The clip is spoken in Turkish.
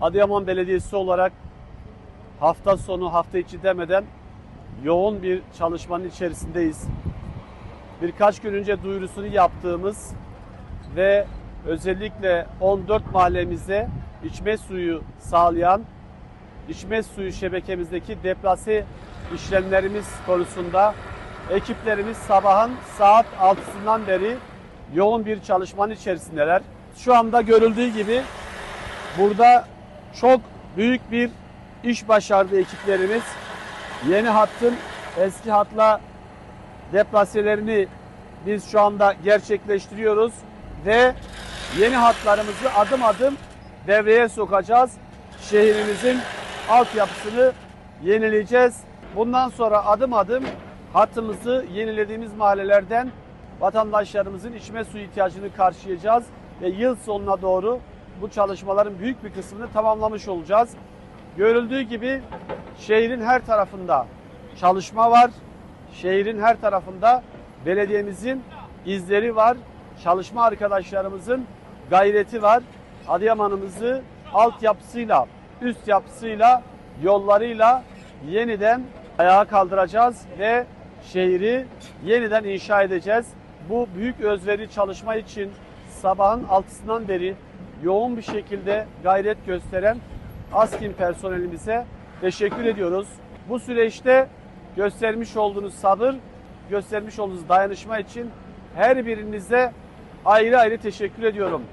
Adıyaman Belediyesi olarak hafta sonu hafta içi demeden yoğun bir çalışmanın içerisindeyiz. Birkaç gün önce duyurusunu yaptığımız ve özellikle 14 mahallemize içme suyu sağlayan içme suyu şebekemizdeki deplase işlemlerimiz konusunda ekiplerimiz sabahın saat 6'sından beri yoğun bir çalışmanın içerisindeler. Şu anda görüldüğü gibi burada çok büyük bir iş başardı ekiplerimiz. Yeni hattın eski hatla deplaselerini biz şu anda gerçekleştiriyoruz ve yeni hatlarımızı adım adım devreye sokacağız. Şehrimizin altyapısını yenileyeceğiz. Bundan sonra adım adım hattımızı yenilediğimiz mahallelerden vatandaşlarımızın içme suyu ihtiyacını karşılayacağız ve yıl sonuna doğru bu çalışmaların büyük bir kısmını tamamlamış olacağız. Görüldüğü gibi şehrin her tarafında çalışma var. Şehrin her tarafında belediyemizin izleri var. Çalışma arkadaşlarımızın gayreti var. Adıyaman'ımızı altyapısıyla, üst yapısıyla, yollarıyla yeniden ayağa kaldıracağız ve şehri yeniden inşa edeceğiz. Bu büyük özveri çalışma için sabahın altısından beri yoğun bir şekilde gayret gösteren ASKİM personelimize teşekkür ediyoruz. Bu süreçte göstermiş olduğunuz sabır, göstermiş olduğunuz dayanışma için her birinize ayrı ayrı teşekkür ediyorum.